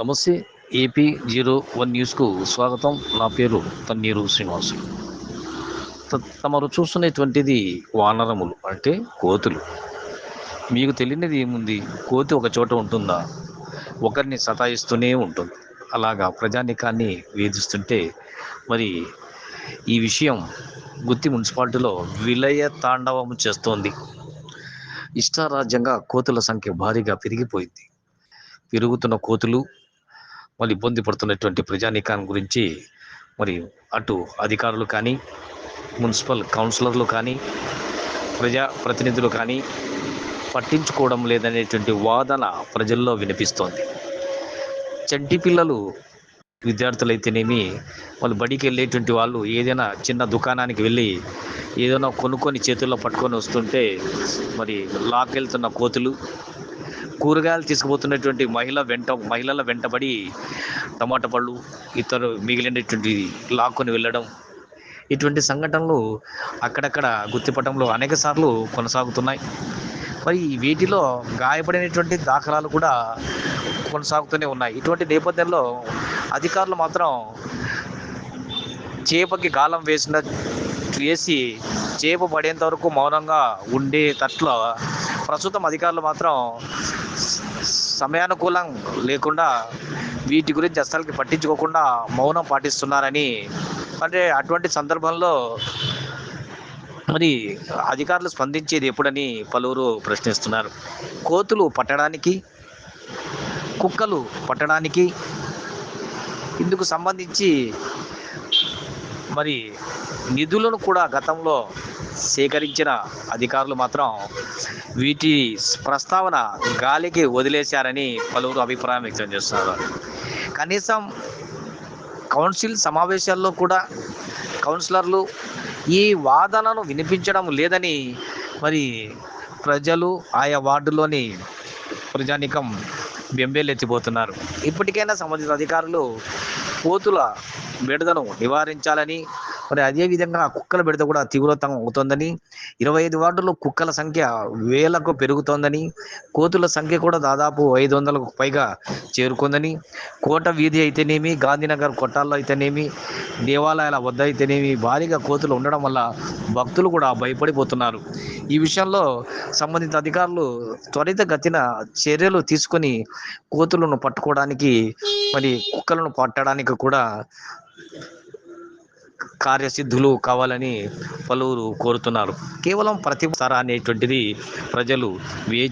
నమస్తే AP zero one న్యూస్కు స్వాగతం. నా పేరు తన్నీరు శ్రీనివాసులు. తమరు చూస్తున్నటువంటిది వానరములు అంటే కోతులు. మీకు తెలియనిది ఏముంది? కోతి ఒక చోట ఉంటుందా? ఒకరిని సతాయిస్తూనే ఉంటుంది. అలాగా ప్రజానికాన్ని వేధిస్తుంటే మరి ఈ విషయం గుత్తి మున్సిపాలిటీలో విలయ తాండవం చేస్తోంది. ఇష్టారాజ్యంగా కోతుల సంఖ్య భారీగా పెరిగిపోయింది. పెరుగుతున్న కోతులు మరి ఇబ్బంది పడుతున్నటువంటి ప్రజానీకాన్ని గురించి మరి అటు అధికారులు కానీ మున్సిపల్ కౌన్సిలర్లు కానీ ప్రజా ప్రతినిధులు కానీ పట్టించుకోవడం లేదనేటువంటి వాదన ప్రజల్లో వినిపిస్తోంది. చంటి పిల్లలు విద్యార్థులైతేనేమి వాళ్ళు బడికి వెళ్ళేటువంటి వాళ్ళు ఏదైనా చిన్న దుకాణానికి వెళ్ళి ఏదైనా కొనుక్కొని చేతుల్లో పట్టుకొని వస్తుంటే మరి లాక్కెళ్తున్న కోతులు కూరగాయలు తీసుకుపోతున్నటువంటి మహిళ వెంట మహిళల వెంటబడి టమాటా పళ్ళు ఇతరు మిగిలినటువంటి లాక్కొని వెళ్ళడం ఇటువంటి సంఘటనలు అక్కడక్కడ గుర్తిపటంలో అనేక సార్లు కొనసాగుతున్నాయి. మరి వీటిలో గాయపడినటువంటి దాఖలాలు కూడా కొనసాగుతూనే ఉన్నాయి. ఇటువంటి నేపథ్యంలో అధికారులు మాత్రం చేపకి గాలం వేసిన వేసి చేప పడేంత వరకు మౌనంగా ఉండేటట్లు ప్రస్తుతం అధికారులు మాత్రం సమయానుకూలం లేకుండా వీటి గురించి అస్సలకి పట్టించుకోకుండా మౌనం పాటిస్తున్నారని అంటే అటువంటి సందర్భంలో మరి అధికారులు స్పందించేది ఎప్పుడని పలువురు ప్రశ్నిస్తున్నారు. కోతులు పట్టడానికి కుక్కలు పట్టడానికి ఇందుకు సంబంధించి మరి నిధులను కూడా గతంలో సేకరించిన అధికారులు మాత్రం వీటి ప్రస్తావన గాలికి వదిలేశారని పలువురు అభిప్రాయం వ్యక్తం చేస్తున్నారు. కనీసం కౌన్సిల్ సమావేశాల్లో కూడా కౌన్సిలర్లు ఈ వాదనను వినిపించడం లేదని మరి ప్రజలు ఆయా వార్డులోని ప్రజానికం బెంబేలెత్తిపోతున్నారు. ఇప్పటికైనా సంబంధిత అధికారులు కోతుల బెడదను నివారించాలని మరి అదేవిధంగా కుక్కల బెడద కూడా తీవ్రతం అవుతోందని ఇరవై ఐదు వార్డుల్లో కుక్కల సంఖ్య వేలకు పెరుగుతోందని కోతుల సంఖ్య కూడా దాదాపు ఐదు వందలకు పైగా చేరుకుందని కోట వీధి అయితేనేమి గాంధీనగర్ కొట్టాల్లో అయితేనేమి దేవాలయాల వద్ద అయితేనేమి భారీగా కోతులు ఉండడం వల్ల భక్తులు కూడా భయపడిపోతున్నారు. ఈ విషయంలో సంబంధిత అధికారులు త్వరితగతిన చర్యలు తీసుకొని కోతులను పట్టుకోవడానికి మరి కుక్కలను పట్టడానికి కూడా కార్యసిద్ధులు కావాలని పలువురు కోరుతున్నారు. కేవలం ప్రతిసార అనేటువంటిది ప్రజలు వే